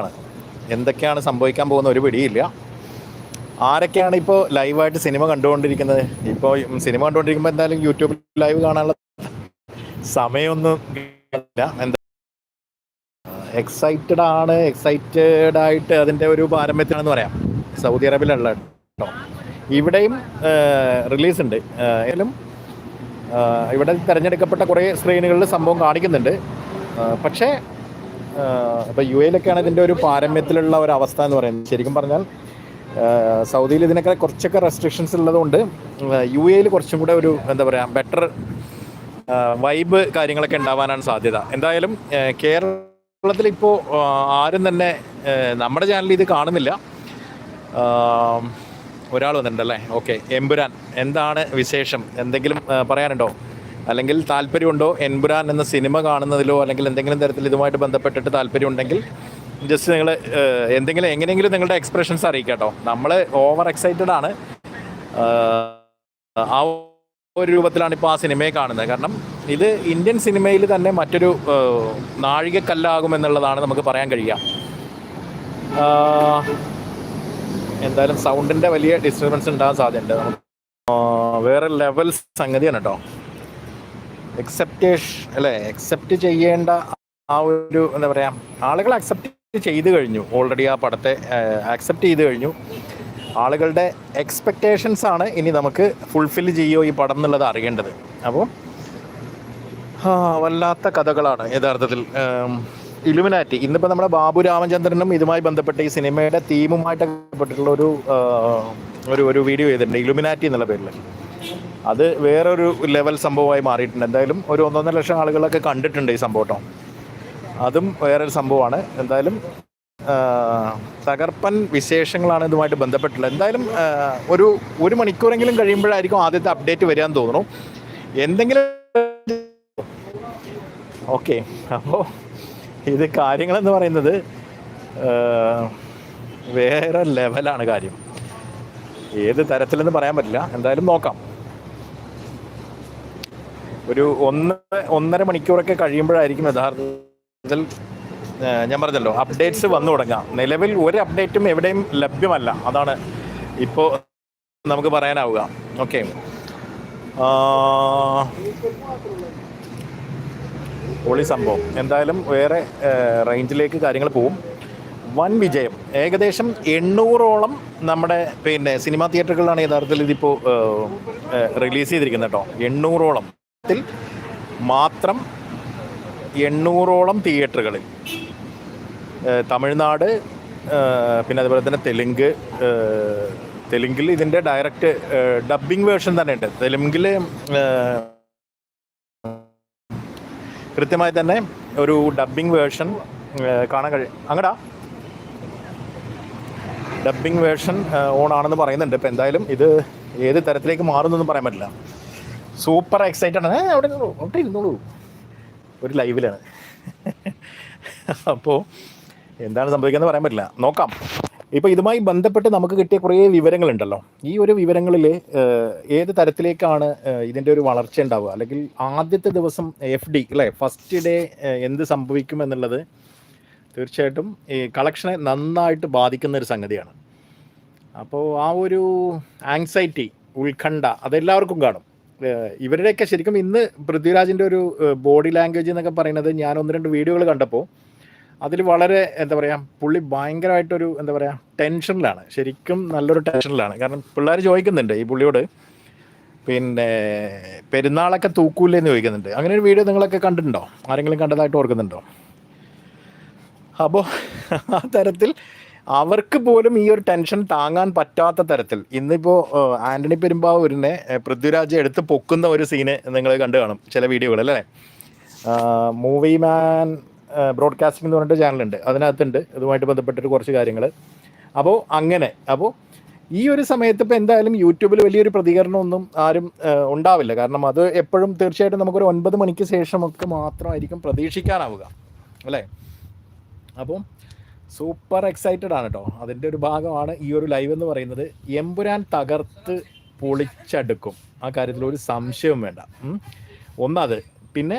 ആണ്. എന്തൊക്കെയാണ് സംഭവിക്കാൻ പോകുന്ന ഒരു പിടിയില്ല. ആരൊക്കെയാണ് ഇപ്പോൾ ലൈവായിട്ട് സിനിമ കണ്ടുകൊണ്ടിരിക്കുന്നത്? ഇപ്പോൾ സിനിമ കണ്ടുകൊണ്ടിരിക്കുമ്പോൾ എന്തായാലും യൂട്യൂബിൽ ലൈവ് കാണാനുള്ള സമയമൊന്നും എന്താ എക്സൈറ്റഡ് ആണ്. എക്സൈറ്റഡ് ആയിട്ട് അതിന്റെ ഒരു പാരമ്പര്യത്തിനാണെന്ന് പറയാം. സൗദി അറേബ്യയിലുള്ള കേട്ടോ. ഇവിടെയും റിലീസ് ഉണ്ട്. ഏതായാലും ഇവിടെ തിരഞ്ഞെടുക്കപ്പെട്ട കുറേ സ്ക്രീനുകളിൽ സംഭവം കാണിക്കുന്നുണ്ട്. പക്ഷേ ഇപ്പോൾ യു എയിലൊക്കെയാണ് ഇതിന്റെ ഒരു പാരമ്യത്തിലുള്ള ഒരു അവസ്ഥ എന്ന് പറയുന്നത്. ശരിക്കും പറഞ്ഞാൽ സൗദിയിൽ ഇതിനൊക്കെ കുറച്ചൊക്കെ റെസ്ട്രിക്ഷൻസ് ഉള്ളതുകൊണ്ട് യു എയിൽ കുറച്ചും കൂടെ ഒരു എന്താ പറയുക ബെറ്റർ വൈബ് കാര്യങ്ങളൊക്കെ ഉണ്ടാവാനാണ് സാധ്യത. എന്തായാലും കേരളത്തിൽ ഇപ്പോൾ ആരും തന്നെ നമ്മുടെ ചാനലിൽ ഇത് കാണുന്നില്ല. ഒരാൾ വന്നിട്ടുണ്ടല്ലേ ഓക്കെ എമ്പുരാൻ. എന്താണ് വിശേഷം? എന്തെങ്കിലും പറയാനുണ്ടോ? അല്ലെങ്കിൽ താല്പര്യമുണ്ടോ? എൻപുരാൻ എന്ന സിനിമ കാണുന്നതിലോ അല്ലെങ്കിൽ എന്തെങ്കിലും തരത്തിൽ ഇതുമായിട്ട് ബന്ധപ്പെട്ടിട്ട് താല്പര്യം ഉണ്ടെങ്കിൽ ജസ്റ്റ് നിങ്ങൾ എന്തെങ്കിലും എങ്ങനെയെങ്കിലും നിങ്ങളുടെ എക്സ്പ്രഷൻസ് അറിയിക്കാട്ടോ. നമ്മൾ ഓവർ എക്സൈറ്റഡ് ആണ്. ആ, ഒരു രൂപത്തിലാണ് ഇപ്പോൾ ആ സിനിമയെ കാണുന്നത്. കാരണം ഇത് ഇന്ത്യൻ സിനിമയിൽ തന്നെ മറ്റൊരു നാഴികക്കല്ലാകും നാഴികക്കല്ലാകുമെന്നുള്ളതാണ് നമുക്ക് പറയാൻ കഴിയുക. എന്തായാലും സൗണ്ടിന്റെ വലിയ ഡിസ്റ്റർബൻസ് ഉണ്ടാകാൻ സാധ്യതയുണ്ട്. വേറെ ലെവൽ സംഗതിയാണ് കേട്ടോ എക്സെപ്റ്റേഷൻ അല്ലെ എക്സെപ്റ്റ് ചെയ്യേണ്ട ആ ഒരു എന്താ പറയുക ആളുകൾ അക്സെപ്റ്റ് ചെയ്ത് കഴിഞ്ഞു. ഓൾറെഡി ആ പടത്തെ അക്സെപ്റ്റ് ചെയ്ത് കഴിഞ്ഞു. ആളുകളുടെ എക്സ്പെക്റ്റേഷൻസ് ആണ് ഇനി നമുക്ക് ഫുൾഫിൽ ചെയ്യുമോ ഈ പടം എന്നുള്ളത് അറിയേണ്ടത്. അപ്പോൾ വല്ലാത്ത കഥകളാണ് യഥാർത്ഥത്തിൽ. ഇലുമിനാറ്റി ഇന്നിപ്പോൾ നമ്മുടെ ബാബു രാമചന്ദ്രനും ഇതുമായി ബന്ധപ്പെട്ട ഈ സിനിമയുടെ തീമുമായിട്ട് ബന്ധപ്പെട്ടിട്ടുള്ള ഒരു ഒരു വീഡിയോ ചെയ്തിട്ടുണ്ട്. ഇലുമിനാറ്റി എന്നുള്ള പേരിൽ അത് വേറൊരു ലെവൽ സംഭവമായി മാറിയിട്ടുണ്ട്. എന്തായാലും ഒരു ഒന്നൊന്നര ലക്ഷം ആളുകളൊക്കെ കണ്ടിട്ടുണ്ട് ഈ സംഭവം കേട്ടോ. അതും വേറൊരു സംഭവമാണ്. എന്തായാലും തകർപ്പൻ വിശേഷങ്ങളാണ് ഇതുമായിട്ട് ബന്ധപ്പെട്ടുള്ളത് എന്തായാലും ഒരു ഒരു മണിക്കൂറെങ്കിലും കഴിയുമ്പോഴായിരിക്കും ആദ്യത്തെ അപ്ഡേറ്റ് വരാൻ തോന്നുന്നു. എന്തെങ്കിലും ഓക്കെ അപ്പോൾ ഇത് കാര്യങ്ങളെന്ന് പറയുന്നത് വേറെ ലെവലാണ് കാര്യം. ഏത് തരത്തിലെന്ന് പറയാൻ പറ്റില്ല. എന്തായാലും നോക്കാം. ഒരു ഒന്ന് ഒന്നര മണിക്കൂറൊക്കെ കഴിയുമ്പോഴായിരിക്കും യഥാർത്ഥത്തിൽ ഞാൻ പറഞ്ഞല്ലോ അപ്ഡേറ്റ്സ് വന്നു തുടങ്ങാം നിലവിൽ ഒരു അപ്ഡേറ്റും എവിടെയും ലഭ്യമല്ല. അതാണ് ഇപ്പോൾ നമുക്ക് പറയാനാവുക. ഓക്കെ. പൊളി സംഭവം എന്തായാലും വേറെ റേഞ്ചിലേക്ക് കാര്യങ്ങൾ പോവും. വൻ വിജയം. ഏകദേശം എണ്ണൂറോളം നമ്മുടെ പിന്നെ സിനിമാ തിയേറ്ററുകളിലാണ് യഥാർത്ഥത്തിൽ ഇതിപ്പോൾ റിലീസ് ചെയ്തിരിക്കുന്നത് കേട്ടോ. എണ്ണൂറോളം. ത്തിൽ മാത്രം എണ്ണൂറോളം തിയേറ്ററുകളിൽ തമിഴ്നാട് പിന്നെ അതുപോലെ തന്നെ തെലുങ്ക് തെലുങ്കിൽ ഇതിന്റെ ഡയറക്റ്റ് ഡബ്ബിംഗ് വേർഷൻ തന്നെ ഉണ്ട്. തെലുങ്കിൽ കൃത്യമായി തന്നെ ഒരു ഡബ്ബിംഗ് വേർഷൻ കാണാൻ കഴിയും അങ്ങടാ. ഡബ്ബിംഗ് വേർഷൻ ഓൺ ആണെന്ന് പറയുന്നുണ്ട്. ഇപ്പം എന്തായാലും ഇത് ഏത് തരത്തിലേക്ക് മാറുന്നൊന്നും പറയാൻ പറ്റില്ല. സൂപ്പർ എക്സൈറ്റഡ് ആണ്. അവിടെ അവിടെ ഇരുന്നോളൂ. ഒരു ലൈവിലാണ് അപ്പോൾ എന്താണ് സംഭവിക്കുന്നത് പറയാൻ പറ്റില്ല. നോക്കാം. ഇപ്പോൾ ഇതുമായി ബന്ധപ്പെട്ട് നമുക്ക് കിട്ടിയ കുറേ വിവരങ്ങളുണ്ടല്ലോ. ഈ ഒരു വിവരങ്ങളിൽ ഏത് തരത്തിലേക്കാണ് ഇതിന്റെ ഒരു വളർച്ച ഉണ്ടാവുക? അല്ലെങ്കിൽ ആദ്യത്തെ ദിവസം എഫ് ഡി അല്ലേ? ഫസ്റ്റ് ഡേ എന്ത് സംഭവിക്കും എന്നുള്ളത് തീർച്ചയായിട്ടും ഈ കളക്ഷനെ നന്നായിട്ട് ബാധിക്കുന്ന ഒരു സംഗതിയാണ്. അപ്പോൾ ആ ഒരു ആങ്സൈറ്റി ഉത്കണ്ഠ അതെല്ലാവർക്കും കാണും. ഇവരുടെയൊക്കെ ശരിക്കും ഇന്ന് പൃഥ്വിരാജിന്റെ ഒരു ബോഡി ലാംഗ്വേജ് എന്നൊക്കെ പറയുന്നത് ഞാൻ ഒന്ന് രണ്ട് വീഡിയോകൾ കണ്ടപ്പോൾ അതിൽ വളരെ എന്താ പറയുക പുള്ളി ഭയങ്കരമായിട്ടൊരു എന്താ പറയുക ടെൻഷനിലാണ്. ശരിക്കും നല്ലൊരു ടെൻഷനിലാണ്. കാരണം പിള്ളേർ ചോദിക്കുന്നുണ്ട് ഈ പുള്ളിയോട് പിന്നെ പെരുന്നാളൊക്കെ തൂക്കൂലേ എന്ന് ചോദിക്കുന്നുണ്ട്. അങ്ങനെ ഒരു വീഡിയോ നിങ്ങളൊക്കെ കണ്ടിട്ടുണ്ടോ? ആരെങ്കിലും കണ്ടതായിട്ട് ഓർക്കുന്നുണ്ടോ? അപ്പോൾ ആ തരത്തിൽ അവർക്ക് പോലും ഈ ഒരു ടെൻഷൻ താങ്ങാൻ പറ്റാത്ത തരത്തിൽ. ഇന്നിപ്പോ ആന്റണി പെരുമ്പാവൂരിനെ പൃഥ്വിരാജ് എടുത്ത് പൊക്കുന്ന ഒരു സീന് നിങ്ങൾ കണ്ടു കാണും ചില വീഡിയോകൾ അല്ലേ? മൂവി മാൻ ബ്രോഡ്കാസ്റ്റിംഗ് എന്ന് പറഞ്ഞിട്ട് ചാനലുണ്ട് അതിനകത്തുണ്ട്. ഇതുമായിട്ട് ബന്ധപ്പെട്ടിട്ട് കുറച്ച് കാര്യങ്ങൾ അപ്പോൾ അങ്ങനെ അപ്പോൾ ഈ ഒരു സമയത്ത് ഇപ്പോൾ എന്തായാലും യൂട്യൂബിൽ വലിയൊരു പ്രതികരണമൊന്നും ആരും ഉണ്ടാവില്ല. കാരണം അത് എപ്പോഴും തീർച്ചയായിട്ടും നമുക്കൊരു ഒൻപത് മണിക്ക് ശേഷമൊക്കെ മാത്രമായിരിക്കും പ്രതീക്ഷിക്കാനാവുക. അല്ലേ? അപ്പം സൂപ്പർ എക്സൈറ്റഡ് ആണ് കേട്ടോ അതിന്റെ ഒരു ഭാഗമാണ് ഈ ഒരു ലൈവ് എന്ന് പറയുന്നത്. എമ്പുരാൻ തകർത്ത് പൊളിച്ചടുക്കും. ആ കാര്യത്തിൽ ഒരു സംശയവും വേണ്ട. ഒന്നത് പിന്നെ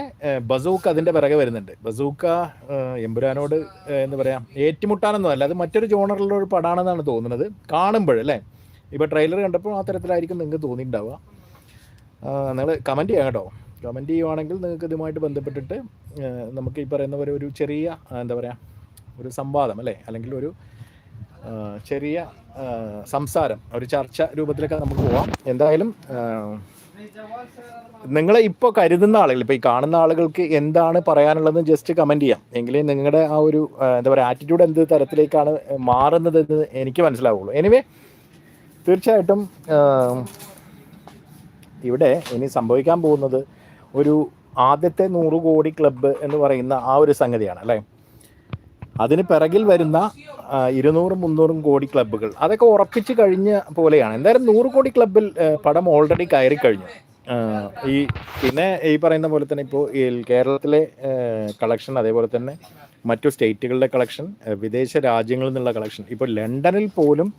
ബസൂക്ക അതിന്റെ പിറകെ വരുന്നുണ്ട്. ബസൂക്ക എമ്പുരാനോട് എന്താ പറയാ ഏറ്റുമുട്ടാനൊന്നും അല്ല. അത് മറ്റൊരു ജോണറിലുള്ള ഒരു പടാണെന്നാണ് തോന്നുന്നത്. കാണുമ്പോൾ അല്ലേ? ഇപ്പോൾ ട്രെയിലർ കണ്ടപ്പോൾ ആ തരത്തിലായിരിക്കും നിങ്ങൾക്ക് തോന്നിയിട്ടുണ്ടാവുക. നിങ്ങൾ കമന്റ് ചെയ്യാം കേട്ടോ. കമന്റ് ചെയ്യുവാണെങ്കിൽ നിങ്ങൾക്ക് ഇതുമായിട്ട് ബന്ധപ്പെട്ടിട്ട് നമുക്ക് ഈ പറയുന്ന പോലെ ഒരു ചെറിയ എന്താ പറയുക ഒരു സംവാദം അല്ലേ? അല്ലെങ്കിൽ ഒരു ചെറിയ സംസാരം ഒരു ചർച്ച രൂപത്തിലൊക്കെ നമുക്ക് പോവാം. എന്തായാലും നിങ്ങളെ ഇപ്പോൾ കരുതുന്ന ആളുകൾ ഇപ്പോൾ ഈ കാണുന്ന ആളുകൾക്ക് എന്താണ് പറയാനുള്ളതെന്ന് ജസ്റ്റ് കമന്റ് ചെയ്യാം. എങ്കിലേ നിങ്ങളുടെ ആ ഒരു എന്താ പറയുക ആറ്റിറ്റ്യൂഡ് എന്ത് തരത്തിലേക്കാണ് മാറുന്നതെന്ന് എനിക്ക് മനസ്സിലാവുള്ളൂ. എനിവേ തീർച്ചയായിട്ടും ഇവിടെ ഇനി സംഭവിക്കാൻ പോകുന്നത് ഒരു ആദ്യത്തെ നൂറ് കോടി ക്ലബ്ബ് എന്ന് പറയുന്ന ആ ഒരു സംഗതിയാണ് അല്ലേ? അതിന് പിറകിൽ വരുന്ന ഇരുന്നൂറും മുന്നൂറും കോടി ക്ലബ്ബുകൾ. അതൊക്കെ ഉറപ്പിച്ച് കഴിഞ്ഞ പോലെയാണ്. എന്തായാലും നൂറ് കോടി ക്ലബ്ബിൽ പടം ഓൾറെഡി കയറി കഴിഞ്ഞു. ഈ പിന്നെ ഈ പറയുന്ന പോലെ തന്നെ ഇപ്പോൾ ഈ കേരളത്തിലെ കളക്ഷൻ അതേപോലെ തന്നെ മറ്റു സ്റ്റേറ്റുകളുടെ കളക്ഷൻ വിദേശ രാജ്യങ്ങളിൽ നിന്നുള്ള കളക്ഷൻ ഇപ്പോൾ ലണ്ടനിൽ പോലും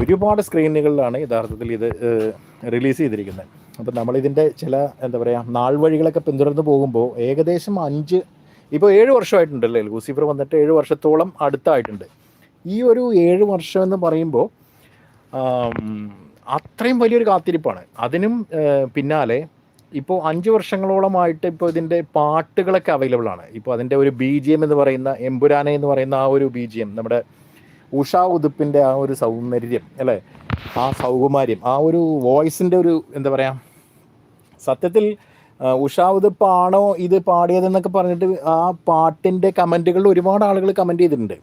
ഒരുപാട് സ്ക്രീനുകളിലാണ് യഥാർത്ഥത്തിൽ ഇത് റിലീസ് ചെയ്തിരിക്കുന്നത്. അപ്പോൾ നമ്മളിതിന്റെ ചില എന്താ പറയുക നാൾ വഴികളൊക്കെ പിന്തുടർന്ന് പോകുമ്പോൾ ഏകദേശം അഞ്ച് ഇപ്പോൾ ഏഴ് വർഷമായിട്ടുണ്ടല്ലേ? ലൂസിഫർ വന്നിട്ട് ഏഴ് വർഷത്തോളം അടുത്തായിട്ടുണ്ട്. ഈ ഒരു ഏഴ് വർഷം എന്ന് പറയുമ്പോൾ അത്രയും വലിയൊരു കാത്തിരിപ്പാണ്. അതിനും പിന്നാലെ ഇപ്പോൾ അഞ്ച് വർഷങ്ങളോളമായിട്ട് ഇപ്പോൾ ഇതിന്റെ പാട്ടുകളൊക്കെ അവൈലബിൾ ആണ്. ഇപ്പോൾ അതിന്റെ ഒരു ബി ജി എം എന്ന് പറയുന്ന എമ്പുരാനെ എന്ന് പറയുന്ന ആ ഒരു ബി ജി എം നമ്മുടെ ഉഷാ ഉതുപ്പിന്റെ ആ ഒരു സൗന്ദര്യം അല്ലേ? ആ സൗകുമാര്യം ആ ഒരു വോയിസിന്റെ ഒരു എന്താ പറയുക സത്യത്തിൽ ആ, പാണോ ഇത് പാടിയതെന്നൊക്കെ പറഞ്ഞിട്ട് ആ പാട്ടിന്റെ കമന്റുകളിൽ ഒരുപാട് ആളുകൾ കമന്റ് ചെയ്തിട്ടുണ്ട്.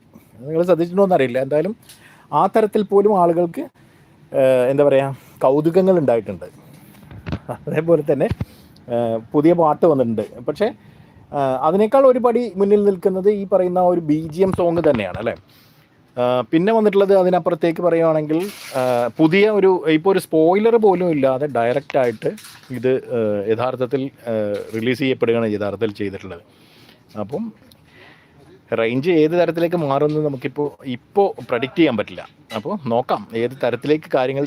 നിങ്ങൾ ശ്രദ്ധിച്ചിട്ടുണ്ടോ എന്നറിയില്ല എന്തായാലും ആ തരത്തിൽ പോലും ആളുകൾക്ക് എന്താ പറയുക കൗതുകങ്ങൾ ഉണ്ടായിട്ടുണ്ട്. അതേപോലെ തന്നെ പുതിയ പാട്ട് വന്നിട്ടുണ്ട്. പക്ഷേ അതിനേക്കാൾ ഒരുപടി മുന്നിൽ നിൽക്കുന്നത് ഈ പറയുന്ന ഒരു ബി ജി എം സോങ് തന്നെയാണ് അല്ലേ? പിന്നെ വന്നിട്ടുള്ളത് അതിനപ്പുറത്തേക്ക് പറയുവാണെങ്കിൽ പുതിയ ഒരു ഇപ്പോൾ ഒരു സ്പോയിലർ പോലും ഇല്ലാതെ ഡയറക്റ്റ് ആയിട്ട് ഇത് യഥാർത്ഥത്തിൽ റിലീസ് ചെയ്യപ്പെടുകയാണ് യഥാർത്ഥത്തിൽ ചെയ്തിട്ടുള്ളത്. അപ്പം റേഞ്ച് ഏത് തരത്തിലേക്ക് മാറുമെന്ന് നമുക്കിപ്പോൾ ഇപ്പോൾ പ്രഡിക്റ്റ് ചെയ്യാൻ പറ്റില്ല. അപ്പോൾ നോക്കാം ഏത് തരത്തിലേക്ക് കാര്യങ്ങൾ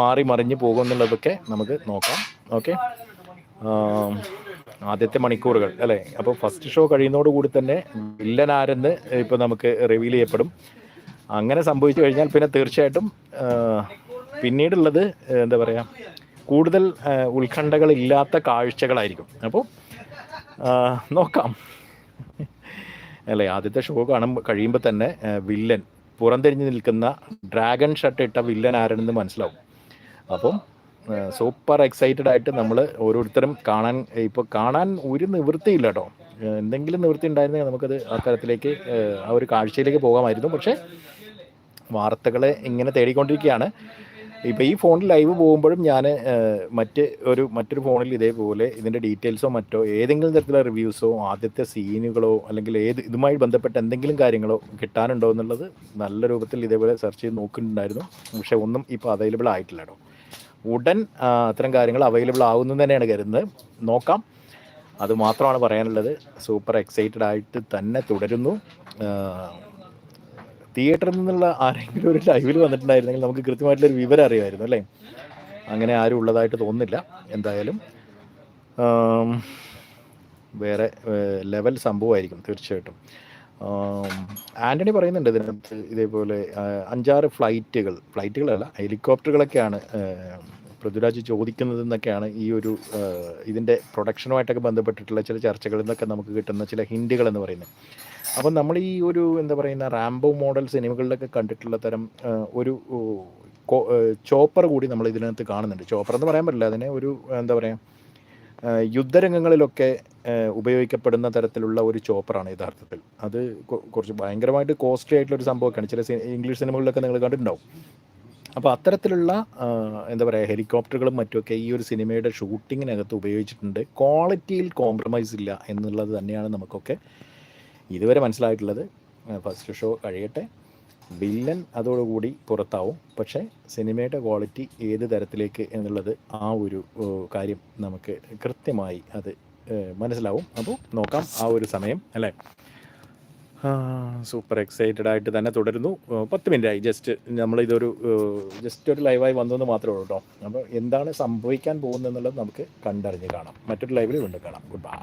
മാറി മറിഞ്ഞ് പോകുമെന്നുള്ളതൊക്കെ നമുക്ക് നോക്കാം. ഓക്കെ? ആദ്യത്തെ മണിക്കൂറുകൾ അല്ലേ? അപ്പോൾ ഫസ്റ്റ് ഷോ കഴിയുന്നതോടുകൂടി തന്നെ വില്ലനാരെന്ന് ഇപ്പോൾ നമുക്ക് റിവീൽ ചെയ്യപ്പെടും. അങ്ങനെ സംഭവിച്ചു കഴിഞ്ഞാൽ പിന്നെ തീർച്ചയായിട്ടും പിന്നീടുള്ളത് എന്താ പറയുക കൂടുതൽ ഉത്കണ്ഠകളില്ലാത്ത കാഴ്ചകളായിരിക്കും. അപ്പോൾ നോക്കാം. അല്ലേ ആദ്യത്തെ ഷോ കാണുമ്പോൾ കഴിയുമ്പോൾ തന്നെ വില്ലൻ പുറംതിരിഞ്ഞ് നിൽക്കുന്ന ഡ്രാഗൺ ഷർട്ട് ഇട്ട വില്ലൻ ആരാണെന്ന് മനസ്സിലാവും. അപ്പം സൂപ്പർ എക്സൈറ്റഡ് ആയിട്ട് നമ്മൾ ഓരോരുത്തരും കാണാൻ ഇപ്പോൾ കാണാൻ ഒരു നിവൃത്തിയില്ല കേട്ടോ. എന്തെങ്കിലും നിവൃത്തി ഉണ്ടായിരുന്നെങ്കിൽ നമുക്കത് ആ തരത്തിലേക്ക് ആ ഒരു കാഴ്ചയിലേക്ക് പോകാമായിരുന്നു. പക്ഷേ വാർത്തകളെ ഇങ്ങനെ തേടിക്കൊണ്ടിരിക്കുകയാണ്. ഇപ്പോൾ ഈ ഫോണിൽ ലൈവ് പോകുമ്പോഴും ഞാൻ മറ്റ് ഒരു മറ്റൊരു ഫോണിൽ ഇതേപോലെ ഇതിന്റെ ഡീറ്റെയിൽസോ മറ്റോ ഏതെങ്കിലും തരത്തിലുള്ള റിവ്യൂസോ ആദ്യത്തെ സീനുകളോ അല്ലെങ്കിൽ ഏത് ഇതുമായി ബന്ധപ്പെട്ട എന്തെങ്കിലും കാര്യങ്ങളോ കിട്ടാനുണ്ടോ എന്നുള്ളത് നല്ല രൂപത്തിൽ ഇതേപോലെ സെർച്ച് ചെയ്ത് നോക്കുന്നുണ്ടായിരുന്നു. പക്ഷേ ഒന്നും ഇപ്പോൾ അവൈലബിൾ ആയിട്ടില്ല ഉടൻ അത്തരം കാര്യങ്ങൾ അവൈലബിൾ ആവുന്നു തന്നെയാണ് കരുതുന്നത്. നോക്കാം. അത് മാത്രമാണ് പറയാനുള്ളത്. സൂപ്പർ എക്സൈറ്റഡ് ആയിട്ട് തന്നെ തുടരുന്നു. തിയേറ്ററിൽ നിന്നുള്ള ആരെങ്കിലും ഒരു ലൈവിൽ വന്നിട്ടുണ്ടായിരുന്നെങ്കിൽ നമുക്ക് കൃത്യമായിട്ടുള്ളൊരു വിവരം അറിയുമായിരുന്നു അല്ലേ? അങ്ങനെ ആരും ഉള്ളതായിട്ട് തോന്നുന്നില്ല. എന്തായാലും വേറെ ലെവൽ സംഭവമായിരിക്കും തീർച്ചയായിട്ടും. ആന്റണി പറയുന്നുണ്ട് ഇതിനകത്ത് ഇതേപോലെ അഞ്ചാറ് ഫ്ലൈറ്റുകൾ ഫ്ലൈറ്റുകളല്ല ഹെലികോപ്റ്ററുകളൊക്കെയാണ് പൃഥ്വിരാജ് ചോദിക്കുന്നത് എന്നൊക്കെയാണ് ഈ ഒരു ഇതിന്റെ പ്രൊഡക്ഷനുമായിട്ടൊക്കെ ബന്ധപ്പെട്ടിട്ടുള്ള ചില ചർച്ചകളിൽ നിന്നൊക്കെ നമുക്ക് കിട്ടുന്ന ചില ഹിൻഡുകൾ എന്ന് പറയുന്നത്. അപ്പം നമ്മൾ ഈ ഒരു എന്താ പറയുന്ന റാംബോ മോഡൽ സിനിമകളിലൊക്കെ കണ്ടിട്ടുള്ള തരം ഒരു ചോപ്പർ കൂടി നമ്മൾ ഇതിനകത്ത് കാണുന്നുണ്ട്. ചോപ്പർ എന്ന് പറയാൻ പറ്റില്ല. അതിനെ ഒരു എന്താ പറയുക യുദ്ധരംഗങ്ങളിലൊക്കെ ഉപയോഗിക്കപ്പെടുന്ന തരത്തിലുള്ള ഒരു ചോപ്പറാണ് യഥാർത്ഥത്തിൽ. അത് കുറച്ച് ഭയങ്കരമായിട്ട് കോസ്റ്റ്ലി ആയിട്ടുള്ള ഒരു സംഭവമൊക്കെയാണ്. ചില ഇംഗ്ലീഷ് സിനിമകളിലൊക്കെ നിങ്ങൾ കണ്ടിട്ടുണ്ടാവും. അപ്പോൾ അത്തരത്തിലുള്ള എന്താ പറയുക ഹെലികോപ്റ്ററുകളും മറ്റുമൊക്കെ ഈ ഒരു സിനിമയുടെ ഷൂട്ടിങ്ങിനകത്ത് ഉപയോഗിച്ചിട്ടുണ്ട്. ക്വാളിറ്റിയിൽ കോംപ്രമൈസ് ഇല്ല എന്നുള്ളത് തന്നെയാണ് നമുക്കൊക്കെ ഇതുവരെ മനസ്സിലായിട്ടുള്ളത് ഫസ്റ്റ് ഷോ കഴിയട്ടെ. വില്ലൻ അതോടുകൂടി പുറത്താവും. പക്ഷേ സിനിമയുടെ ക്വാളിറ്റി ഏത് തരത്തിലേക്ക് എന്നുള്ളത് ആ ഒരു കാര്യം നമുക്ക് കൃത്യമായി അത് മനസ്സിലാവും. അപ്പോൾ നോക്കാം ആ ഒരു സമയം അല്ലേ? സൂപ്പർ എക്സൈറ്റഡ് ആയിട്ട് തന്നെ തുടരുന്നു. പത്ത് മിനിറ്റ് ആയി ജസ്റ്റ് നമ്മളിതൊരു ജസ്റ്റ് ഒരു ലൈവായി വന്നതെന്ന് മാത്രമേ ഉള്ളൂ കേട്ടോ. അപ്പോൾ എന്താണ് സംഭവിക്കാൻ പോകുന്നത് എന്നുള്ളത് നമുക്ക് കണ്ടറിഞ്ഞ് കാണാം. മറ്റൊരു ലൈവിൽ വീണ്ടും കാണാം. Good bye